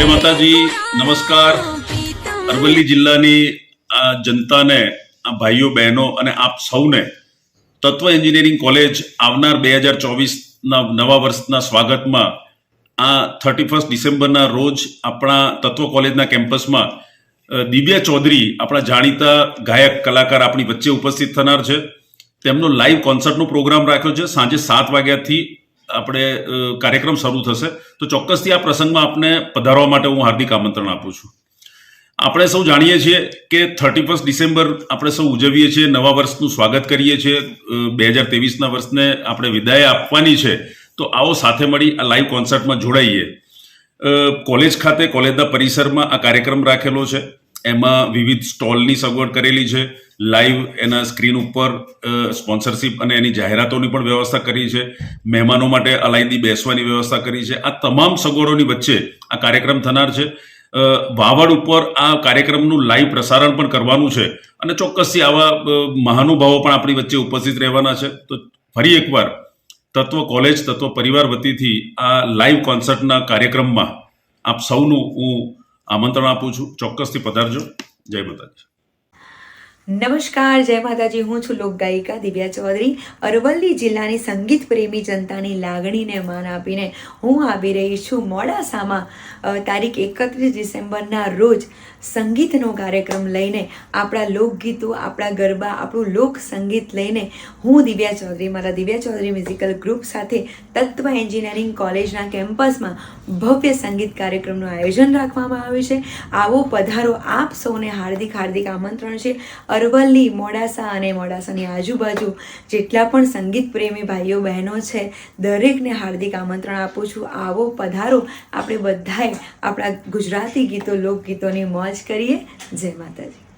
જય માતાજી, નમસ્કાર. અરવલ્લી જિલ્લાની આ જનતાને, આ ભાઈઓ, બહેનો અને આપ સૌને તત્વ એન્જિનિયરિંગ કોલેજ આવનાર બે હજાર ચોવીસના નવા વર્ષના સ્વાગતમાં આ થર્ટી ફર્સ્ટ ડિસેમ્બરના રોજ આપણા તત્વ કોલેજના કેમ્પસમાં દિવ્યા ચૌધરી, આપણા જાણીતા ગાયક, કલાકાર આપણી વચ્ચે ઉપસ્થિત થનાર છે. તેમનો લાઈવ કોન્સર્ટનો પ્રોગ્રામ રાખ્યો છે. સાંજે સાત વાગ્યાથી આપણે કાર્યક્રમ શરૂ થશે, તો ચોક્કસથી આ પ્રસંગમાં આપને પધારવા માટે હું હાર્દિક આમંત્રણ આપું છું. આપણે સૌ જાણીએ છીએ કે થર્ટી ફર્સ્ટ ડિસેમ્બર આપણે સૌ ઉજવીએ છીએ, નવા વર્ષનું સ્વાગત કરીએ છીએ બે હજાર ત્રેવીસના વર્ષને આપણે વિદાય આપવાની છે, તો આવો સાથે મળી આ લાઈવ કોન્સર્ટમાં જોડાઈએ. કોલેજ ખાતે, કોલેજના પરિસરમાં આ કાર્યક્રમ રાખેલો છે. એમાં વિવિધ સ્ટોલની સગવડ કરેલી છે. લાઈવ એના સ્ક્રીન ઉપર સ્પોન્સરશિપ અને એની જાહેરાતોની પણ વ્યવસ્થા કરી છે. મહેમાનો માટે અલાયદી બેસવાની વ્યવસ્થા કરી છે. આ તમામ સગવડોની વચ્ચે આ કાર્યક્રમ થનાર છે. વાવડ ઉપર આ કાર્યક્રમનું લાઈવ પ્રસારણ પણ કરવાનું છે અને ચોક્કસથી આવા મહાનુભાવો પણ આપણી વચ્ચે ઉપસ્થિત રહેવાના છે. તો ફરી એકવાર તત્વ કોલેજ તત્વ પરિવાર વતીથી આ લાઈવ કોન્સર્ટના કાર્યક્રમમાં આપ સૌનું હું આમંત્રણ આપું છું. ચોક્કસથી પધારજો. જય માતાજી. નમસ્કાર, જય માતાજી. હું છું લોકગાયિકા દિવ્યા ચૌધરી. અરવલ્લી જિલ્લાની સંગીત પ્રેમી જનતાની લાગણીને માન આપીને હું આવી રહી છું મોડાસામાં તારીખ એકત્રીસ ડિસેમ્બરના રોજ સંગીતનો કાર્યક્રમ લઈને આપણા લોકગીતો, આપણા ગરબા, આપણું લોક સંગીત લઈને હું દિવ્યા ચૌધરી, મારા દિવ્યા ચૌધરી મ્યુઝિકલ ગ્રુપ સાથે તત્વ એન્જિનિયરિંગ કોલેજના કેમ્પસમાં ભવ્ય સંગીત કાર્યક્રમનું આયોજન રાખવામાં આવ્યું છે. આવો પધારો આપ સૌને હાર્દિક હાર્દિક આમંત્રણ છે. અરવલ્લી, મોડાસા અને મોડાસાની આજુબાજુ જેટલા પણ સંગીત પ્રેમી ભાઈઓ, બહેનો છે, દરેકને હાર્દિક આમંત્રણ આપું છું. આવો પધારો. આપણે બધાએ આપણા ગુજરાતી ગીતો, લોકગીતોની મોજ કરીએ. જય માતાજી.